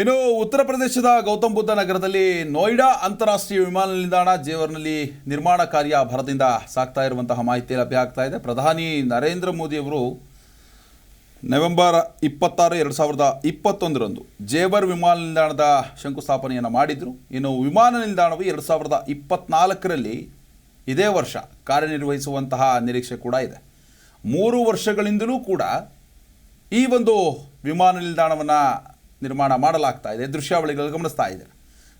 ಇನ್ನು ಉತ್ತರ ಪ್ರದೇಶದ ಗೌತಮ್ ಬುದ್ಧ ನಗರದಲ್ಲಿ ನೋಯ್ಡಾ ಅಂತಾರಾಷ್ಟ್ರೀಯ ವಿಮಾನ ನಿಲ್ದಾಣ ಜೇವರ್ನಲ್ಲಿ ನಿರ್ಮಾಣ ಕಾರ್ಯ ಭರದಿಂದ ಸಾಗ್ತಾ ಇರುವಂತಹ ಮಾಹಿತಿ ಲಭ್ಯ ಆಗ್ತಾ ಇದೆ. ಪ್ರಧಾನಿ ನರೇಂದ್ರ ಮೋದಿಯವರು ನವೆಂಬರ್ ಇಪ್ಪತ್ತಾರು, ಎರಡು ಸಾವಿರದ ಇಪ್ಪತ್ತೊಂದರಂದು ಜೇವರ್ ವಿಮಾನ ನಿಲ್ದಾಣದ ಶಂಕುಸ್ಥಾಪನೆಯನ್ನು ಮಾಡಿದರು. ಇನ್ನು ವಿಮಾನ ನಿಲ್ದಾಣವು ಎರಡು ಸಾವಿರದ ಇಪ್ಪತ್ನಾಲ್ಕರಲ್ಲಿ ಇದೇ ವರ್ಷ ಕಾರ್ಯನಿರ್ವಹಿಸುವಂತಹ ನಿರೀಕ್ಷೆ ಕೂಡ ಇದೆ. ಮೂರು ವರ್ಷಗಳಿಂದಲೂ ಕೂಡ ಈ ಒಂದು ವಿಮಾನ ನಿಲ್ದಾಣವನ್ನು ನಿರ್ಮಾಣ ಮಾಡಲಾಗ್ತಾ ಇದೆ, ದೃಶ್ಯಾವಳಿಗಳು ಗಮನಿಸ್ತಾ ಇದೆ.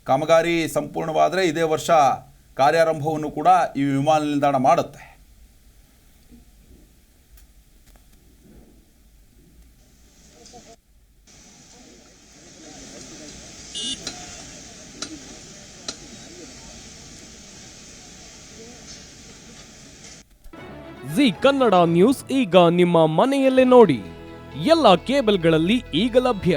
ಕಾಮಗಾರಿ ಸಂಪೂರ್ಣವಾದರೆ ಇದೇ ವರ್ಷ ಕಾರ್ಯಾರಂಭವನ್ನು ಕೂಡ ಈ ವಿಮಾನ ನಿಲ್ದಾಣ ಮಾಡುತ್ತೆ. ಜಿ ಕನ್ನಡ ನ್ಯೂಸ್ ಈಗ ನಿಮ್ಮ ಮನೆಯಲ್ಲೇ ನೋಡಿ. ಎಲ್ಲ ಕೇಬಲ್ಗಳಲ್ಲಿ ಈಗ ಲಭ್ಯ.